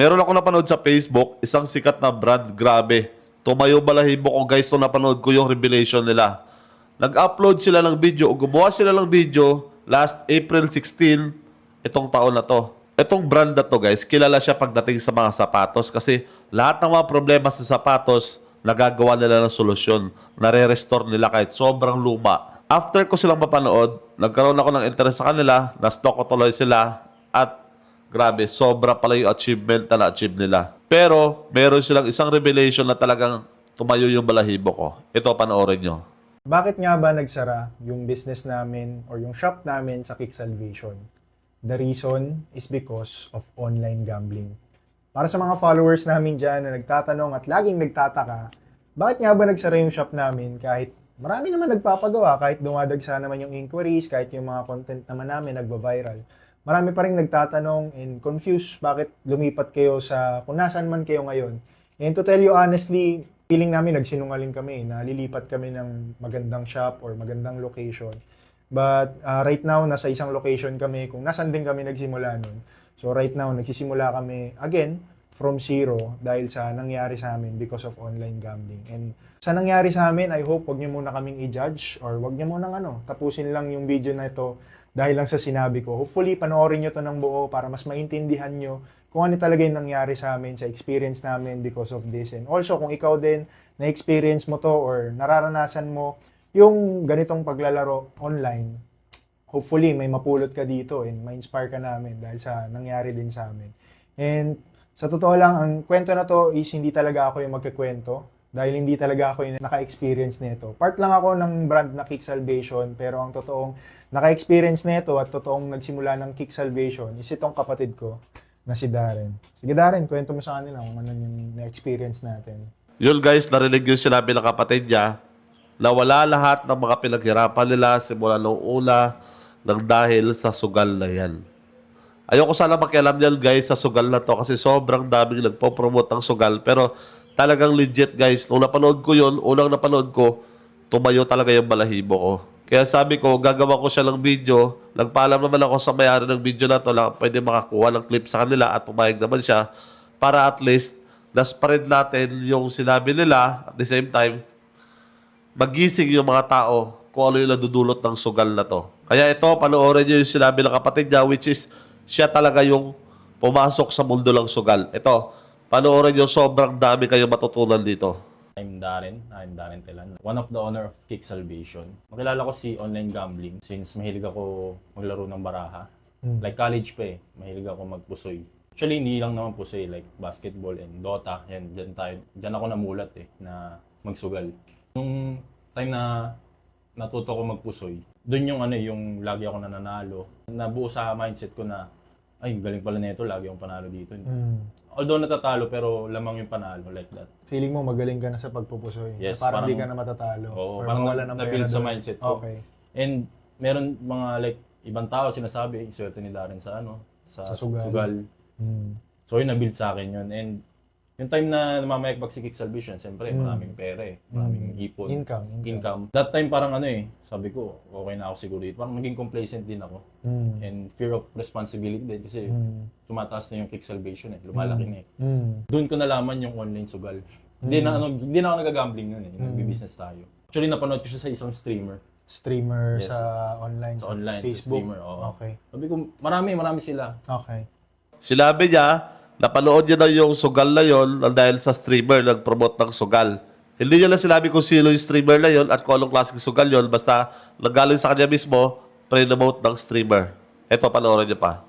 Meron ako napanood sa Facebook, isang sikat na brand, grabe. Tumayo balahibo ko guys nung napanood ko yung revelation nila. Nag-upload sila ng video o gumawa sila ng video last April 16 itong taon na to. Itong brand na to guys, kilala siya pagdating sa mga sapatos kasi lahat ng mga problema sa sapatos, nagagawa nila ng solusyon. Nare-restore nila kahit sobrang luma. After ko silang mapanood, nagkaroon ako ng interest sa kanila, na-stock ko tuloy sila at Grabe, sobra pala yung achievement na na-achieve nila. Pero, meron silang isang revelation na talagang tumayo yung balahibo ko. Ito, panoorin nyo. Bakit nga ba nagsara yung business namin or yung shop namin sa Kick Salvation? The reason is because of online gambling. Para sa mga followers namin dyan na nagtatanong at laging nagtataka, bakit nga ba nagsara yung shop namin kahit marami naman nagpapagawa, kahit dumadagsa naman yung inquiries, kahit yung mga content naman namin nagba-viral. Marami pa rin nagtatanong and confused bakit lumipat kayo sa kung nasaan man kayo ngayon. And to tell you honestly, feeling namin nagsinungaling kami na lilipat kami ng magandang shop or magandang location. But uh, right now, nasa isang location kami kung nasan din kami nagsimula nun. So right now, nagsisimula kami again from zero dahil sa nangyari sa amin because of online gambling. And sa nangyari sa amin, I hope wag niyo muna kaming i-judge or wag niyo muna ano, tapusin lang yung video na ito dahil lang sa sinabi ko. Hopefully, panoorin nyo to ng buo para mas maintindihan nyo kung ano talaga yung nangyari sa amin, sa experience namin because of this. And also, kung ikaw din, na-experience mo to or nararanasan mo yung ganitong paglalaro online, hopefully, may mapulot ka dito and ma-inspire ka namin dahil sa nangyari din sa amin. And sa totoo lang, ang kwento na to is hindi talaga ako yung magkikwento dahil hindi talaga ako yung naka-experience nito. Part lang ako ng brand na Kick Salvation, pero ang totoong naka-experience nito at totoong nagsimula ng Kick Salvation is itong kapatid ko na si Darren. Sige Darren, kwento mo sa kanila kung ano yung na-experience natin. Yun guys, narinig yung sinabi ng kapatid niya na wala lahat ng mga pinaghirapan nila simula noong una ng dahil sa sugal na yan. Ayoko sana makialam yan guys sa sugal na to kasi sobrang daming nagpo-promote ng sugal pero talagang legit guys. Nung napanood ko yun, unang napanood ko, tumayo talaga yung balahibo ko. Kaya sabi ko, gagawa ko siya ng video. Nagpaalam naman ako sa mayari ng video na to na pwede makakuha ng clip sa kanila at pumayag naman siya para at least na-spread natin yung sinabi nila at the same time magising yung mga tao kung ano yung nadudulot ng sugal na to. Kaya ito, panoorin niyo yung sinabi ng kapatid niya which is siya talaga yung pumasok sa mundo ng sugal. Ito, panoorin niyo sobrang dami kayong matutunan dito. I'm Darren. I'm Darren Telan. One of the owner of Kick Salvation. Makilala ko si online gambling since mahilig ako maglaro ng baraha. Like college pa eh. Mahilig ako magpusoy. Actually, hindi lang naman pusoy. Like basketball and Dota. Yan, dyan, tayo, dyan ako namulat eh, na magsugal. Nung time na natuto ko magpusoy, doon yung ano eh, yung lagi ako nananalo. Nabuo sa mindset ko na, ay, galing pala nito, lagi akong panalo dito. Mm. Although natatalo, pero lamang yung panalo like that. Feeling mo magaling ka na sa pagpupusoy. Yes, na parang, parang- hindi ka na matatalo. Oo, or parang mawala na- na-build sa mindset ko. Okay. And meron mga like ibang tao sinasabi, swerte ni Darren sa ano, sa, Sa sugal. sugal. Mm. So yun na-build sa akin yun. And yung time na namamayagpag si Kick Salvation, siyempre Mm. maraming pera eh. Maraming ipon. Income, income. Income. That time parang ano eh, sabi ko, okay na ako siguro dito. Parang naging complacent din ako. Mm. And fear of responsibility din kasi Mm. tumataas na yung Kick Salvation eh. Lumalaki na eh. Mm. Doon ko nalaman yung online sugal. Hindi na ano, hindi na ako nagagambling noon eh. Nagbi-business tayo. Actually napanood ko siya sa isang streamer. Streamer Yes. sa online. Sa online, sa Facebook. streamer, oo. Okay. Sabi ko, marami, marami sila. Okay. Sinabi niya, napanood niya na yung sugal na yon dahil sa streamer nag-promote ng sugal. Hindi niya lang sinabi kung sino yung streamer na yon at kung anong klaseng sugal yon basta nagaling sa kanya mismo, pre-promote ng streamer. Ito, panoorin niya pa.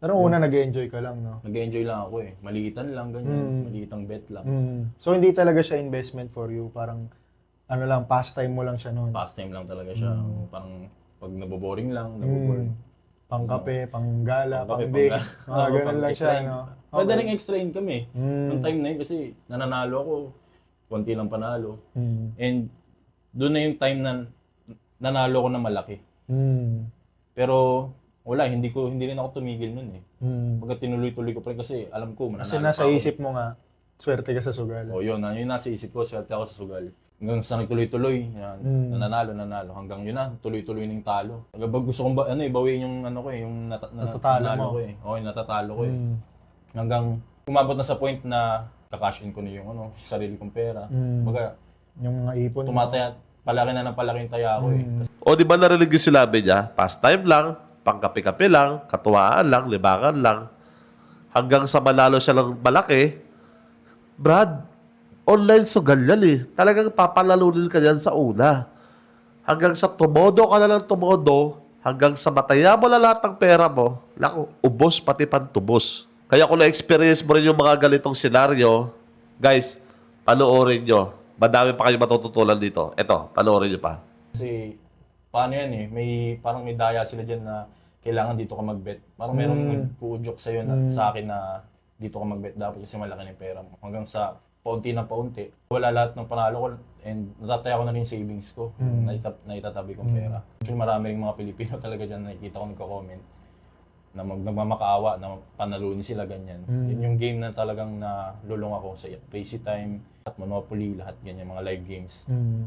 Pero una nag-enjoy ka lang, no? Nag-enjoy lang ako eh. Maliitan lang, ganyan. Maliitang bet lang. Mm. So hindi talaga siya investment for you, parang ano lang, pastime mo lang siya noon. Pastime lang talaga siya. Parang pag naboboring lang, naboboring. Mm. Pangkape, panggala, Pangkape, pangga- Mga Oo, ganun pang lang siya, no? Pwede Okay. rin extra income eh. Mm. Noong time na yun kasi nananalo ako. Konti lang panalo. Mm. And doon na yung time na nanalo ko na malaki. Mm. Pero wala, hindi ko hindi rin ako tumigil nun eh. Mm. Pagka tinuloy-tuloy ko pa rin kasi alam ko mananalo Kasi nasa pa ako. isip mo nga, swerte ka sa sugal. O yun, yun nasa isip ko, swerte ako sa sugal. Hanggang sa nagtuloy-tuloy, yan, Mm. nananalo, nanalo. Hanggang yun na, tuloy-tuloy yung talo. Pag gusto kong ba, ano eh, bawiin yung ano ko eh, yung nata, na, Natatalo mo. ko eh. O, yung natatalo ko eh. Mm. Hanggang Umabot na sa point na kakash in ko na yung ano, sarili kong pera. Mm. Baga, Yung mga ipon. tumataya, palaki na ng palaki yung taya ko eh. Mm. Kasi O di ba narinig yung sinabi niya? Pastime lang, pangkape-kape lang, katuwaan lang, libangan lang. Hanggang sa manalo siya ng malaki. Brad, online sugal yan eh. Talagang papalalunin ka yan sa una. Hanggang sa tumodo ka na lang tumodo, hanggang sa mataya mo na lahat ng pera mo, lako, ubos pati pantubos. Kaya kung na-experience mo rin yung mga ganitong senaryo, guys, panoorin nyo. Madami pa kayo matututulan dito. Eto, panoorin nyo pa. Kasi, paano yan eh, may, parang may daya sila dyan na kailangan dito ka mag-bet. Parang merong Mm. nagpuudyok sa'yo na, sa akin na dito ka mag-bet dapat kasi malaki na yung pera mo. Hanggang sa paunti na paunti, wala lahat ng panalo ko and natataya ko na rin yung savings ko na, itat- na itatabi kong pera. Actually, marami ring mga Pilipino talaga dyan na nakikita ko nagko-comment na mag, nagmamakaawa na panalunin sila ganyan. Yun yung game na talagang nalulong ako sa Crazy Time at Monopoly, lahat ganyan, mga live games. Mm.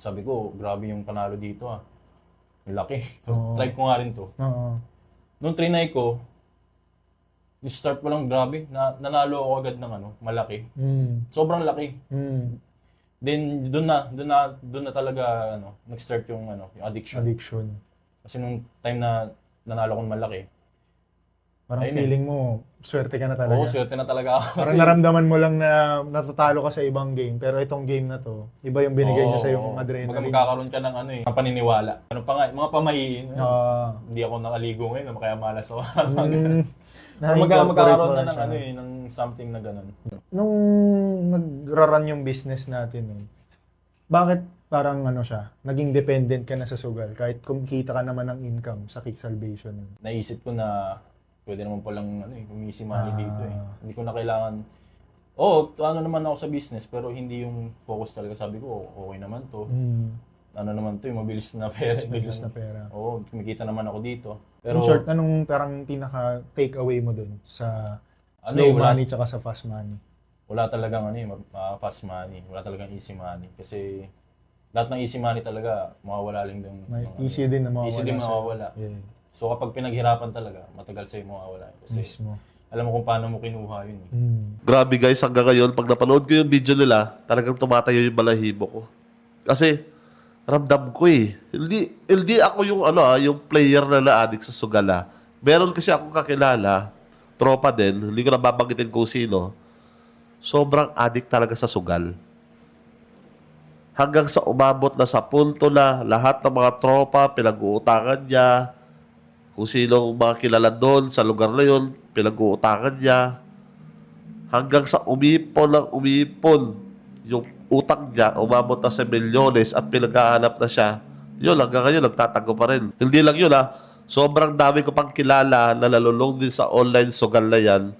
Sabi ko, grabe yung panalo dito ah. Laki. Oo. Try ko nga rin to. Oo. Nung trinay ko, yung start pa lang grabe, na, nanalo ako agad ng ano, malaki. Mm. Sobrang laki. Mm. Then doon na, doon na, doon na talaga ano, nag-start yung ano, yung addiction. Addiction. Kasi nung time na nanalo ko ng malaki, Parang Ayun eh. feeling mo, swerte ka na talaga. oo, swerte na talaga ako. Parang naramdaman mo lang na natatalo ka sa ibang game. Pero itong game na to, iba yung binigay niya sa yung Baga adrenaline. magkakaroon ka ng ano eh, paniniwala. Ano pa nga, mga pamahiin. Ah. Hindi ako nakaligo ngayon, kaya malas ako. Mm, Na-incorporate magkakaroon na ng ano eh, ng something na ganun. Nung nagra-run yung business natin nun, bakit parang ano siya, naging dependent ka na sa sugal kahit kumikita ka naman ng income sa kick salvation nun? Naisip ko na pwede naman palang ano eh, umisi money Ah. dito eh. Hindi ko na kailangan, oh, ano naman ako sa business, pero hindi yung focus talaga. Sabi ko, oh, okay naman to. Mm, Ano naman to, yung mabilis na pera. mabilis na pera. Oo, kumikita naman ako dito. Pero, In short, anong parang pinaka take away mo dun sa Ano slow eh, wala- money tsaka sa fast money? wala talagang ano eh, ma- ma- fast money. Wala talagang easy money. Kasi, lahat ng easy money talaga, mawawala lang din. May ng- easy din na mawawala. Easy din mawawala. Yeah, So, kapag pinaghirapan talaga, matagal sa'yo mawawala. Kasi, mismo. alam mo kung paano mo kinuha yun eh. Mm. Grabe guys, hanggang ngayon, pag napanood ko yung video nila, talagang tumatayo yung balahibo ko. Kasi, ramdam ko eh. Hindi, hindi ako yung, ano, ah, yung player na na-addict sa sugala. Meron kasi akong kakilala, tropa din, hindi ko na babanggitin kung sino, sobrang addict talaga sa sugal. Hanggang sa umabot na sa punto na lahat ng mga tropa, pinag-uutangan niya, kung sino mga kilala doon sa lugar na yun, pinag-uutangan niya, hanggang sa umipon ng umipon yung utang niya, umabot na sa milyones at pinaghahanap na siya, yun, hanggang ngayon, nagtatago pa rin. Hindi lang yun ha, sobrang dami ko pang kilala na nalulong din sa online sugal na yan,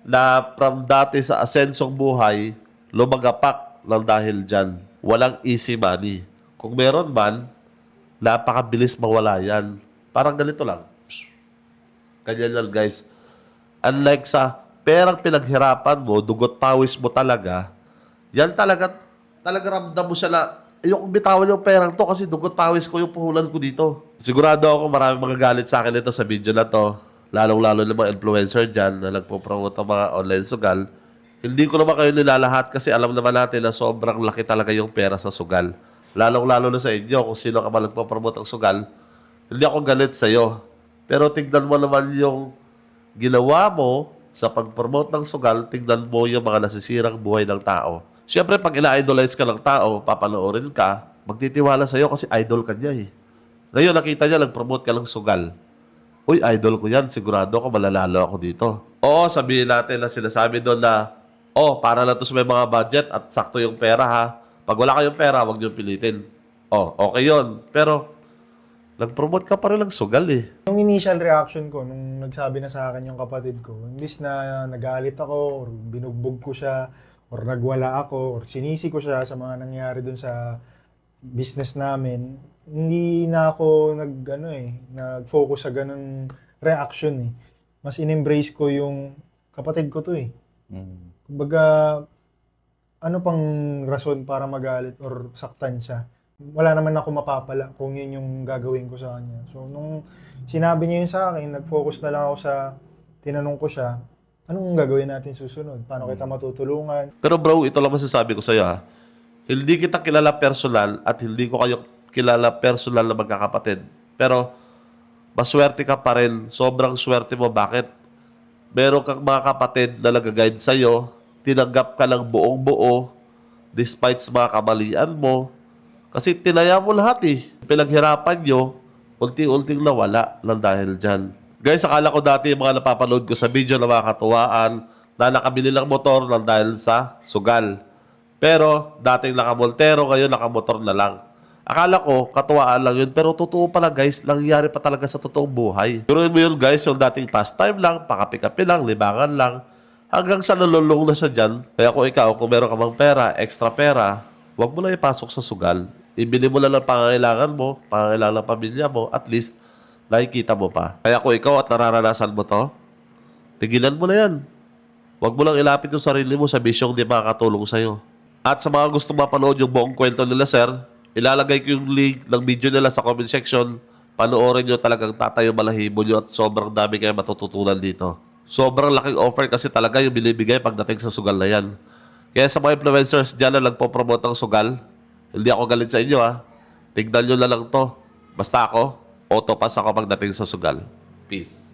na from dati sa asensong buhay, lumagapak lang dahil dyan. Walang easy money. Kung meron man, napakabilis mawala yan. Parang ganito lang. Ganyan yan, guys. Unlike sa perang pinaghirapan mo, dugot pawis mo talaga, yan talaga, talaga ramdam mo siya na, ayokong bitawan yung perang to kasi dugot pawis ko yung puhulan ko dito. Sigurado ako maraming magagalit sa akin ito sa video na to. Lalong-lalo ng mga influencer dyan na nagpo-promote ng mga online sugal. Hindi ko naman kayo nilalahat kasi alam naman natin na sobrang laki talaga yung pera sa sugal. Lalong-lalo na sa inyo kung sino ka man nagpo-promote ng sugal. Hindi ako galit sa'yo. Pero tignan mo naman yung ginawa mo sa pag-promote ng sugal, tignan mo yung mga nasisirang buhay ng tao. Siyempre, pag ina-idolize ka ng tao, papanoorin ka, magtitiwala sa'yo kasi idol ka niya eh. Ngayon, nakita niya, nag-promote ka ng sugal. Uy, idol ko yan. Sigurado ako malalalo ako dito. Oo, sabihin natin na sinasabi doon na, oh, para lang to sa may mga budget at sakto yung pera ha. Pag wala kayong pera, huwag niyo pilitin. Oh, okay yon. Pero, nag-promote ka pa rin ng sugal eh. Yung initial reaction ko nung nagsabi na sa akin yung kapatid ko, imbis na nagalit ako or binugbog ko siya or nagwala ako or sinisi ko siya sa mga nangyari dun sa business namin, hindi na ako nag ano eh, nag-focus sa ganung reaction eh. Mas in-embrace ko yung kapatid ko to eh. Mm. Kumbaga, ano pang rason para magalit or saktan siya? Wala naman ako mapapala kung yun yung gagawin ko sa kanya. So, nung sinabi niya yun sa akin, nag-focus na lang ako sa, tinanong ko siya, Anong gagawin natin susunod? Paano kita matutulungan? Pero bro, ito lang masasabi ko sa'yo ha. Hindi kita kilala personal at hindi ko kayo kilala personal na magkakapatid. Pero, maswerte ka pa rin. Sobrang swerte mo. Bakit? Meron kang mga kapatid na nag-guide sa'yo. Tinanggap ka ng buong buo despite sa mga kamalian mo. Kasi tinaya mo lahat eh. Pinaghirapan nyo, unti-unting nawala ng dahil dyan. Guys, akala ko dati yung mga napapanood ko sa video na mga katuwaan na nakabili ng motor ng dahil sa sugal. Pero dating nakamoltero, ngayon nakamotor na lang. Akala ko, katuwaan lang yun. Pero totoo pala guys, nangyayari pa talaga sa totoong buhay. Pero mo yun guys, yung dating pastime lang, pakapi-kapi lang, libangan lang. Hanggang sa nalulong na siya dyan. Kaya kung ikaw, kung meron ka mang pera, extra pera, huwag mo na ipasok sa sugal. Ibili mo lang ang pangangailangan mo, pangangailangan ng pamilya mo, at least nakikita mo pa. Kaya kung ikaw at nararanasan mo to, tigilan mo na yan. Huwag mo lang ilapit yung sarili mo sa bisyong di makakatulong sa'yo. At sa mga gusto mapanood yung buong kwento nila, sir, ilalagay ko yung link ng video nila sa comment section. Panoorin nyo talagang tatayo balahibo nyo at sobrang dami kayo matututunan dito. Sobrang laking offer kasi talaga yung binibigay pagdating sa sugal na yan. Kaya sa mga influencers dyan na nagpo-promote ng sugal, hindi ako galit sa inyo ha. Tignan nyo na lang to. Basta ako, auto pass ako pagdating sa sugal. Peace.